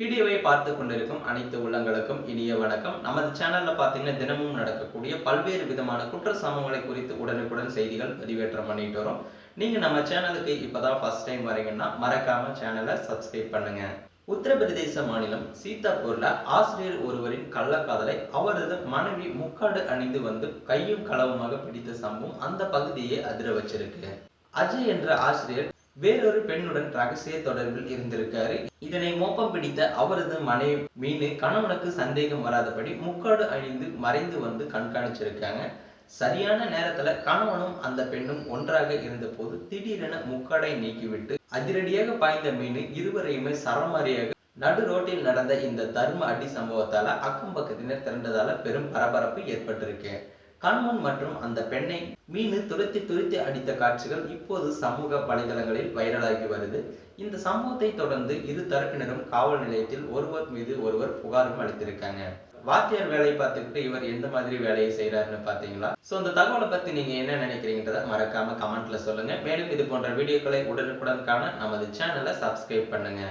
வீடியோவை பார்த்து கொண்டிருக்கும் அனைத்து உள்ளங்களுக்கும் இனிய வணக்கம். நமது சேனல்ல பார்த்தீங்கன்னா தினமும் நடக்கக்கூடிய பல்வேறு விதமான குற்ற சம்பவங்களை குறித்து உடனுக்குடன் செய்திகள் பதிவேற்றம் பண்ணிட்டு வரோம். நீங்க நம்ம சேனலுக்கு இப்பதான் ஃபர்ஸ்ட் டைம் வரீங்கன்னா மறக்காம சேனலை சப்ஸ்கிரைப் பண்ணுங்க. உத்தரப்பிரதேச மாநிலம் சீதாப்பூர்ல ஆசிரியர் ஒருவரின் கள்ளக்காதலை அவரது மனைவி முக்காடு அணிந்து வந்து கையும் களவுமாக பிடித்த சம்பவம் அந்த பகுதியை அதிர வச்சிருக்கு. அஜய் என்ற ஆசிரியர் வேறொரு பெண்ணுடன் ரகசிய தொடர்பில் இருந்திருக்காரு. இதனை மோப்பம் பிடித்த அவரது மனைவி மீனு கணவனுக்கு சந்தேகம் வராதபடி முக்காடு அழிந்து மறைந்து வந்து கண்காணிச்சிருக்காங்க. சரியான நேரத்துல கணவனும் அந்த பெண்ணும் ஒன்றாக இருந்தபோது திடீரென முக்காடை நீக்கிவிட்டு அதிரடியாக பாய்ந்த மீன் இருவரையுமே சரமாரியாக நடு ரோட்டில் நடந்த இந்த தர்ம அடி சம்பவத்தால அக்கம் பக்கத்தினர் திரண்டதால பெரும் பரபரப்பு ஏற்பட்டிருக்கு. கண்முன் மற்றும் அந்த பெண்ணை மீன் துரத்தி துரத்தி அடித்த காட்சிகள் இப்போது சமூக வலைதளங்களில் வைரலாகி வருது. இந்த சம்பவத்தை தொடர்ந்து இரு தரப்பினரும் காவல் நிலையத்தில் ஒருவர் மீது ஒருவர் புகாரும் அளித்திருக்காங்க. வாத்தியார் வேலையை பார்த்துக்கிட்டு இவர் எந்த மாதிரி வேலையை செய்யறாருன்னு பாத்தீங்களா சோ இந்த தகவலை பத்தி நீங்க என்ன நினைக்கிறீங்கன்றத மறக்காம கமெண்ட்ல சொல்லுங்க. மேலும் இது போன்ற வீடியோக்களை உடனுக்குடன் காண நமது சேனலை சப்ஸ்கிரைப் பண்ணுங்க.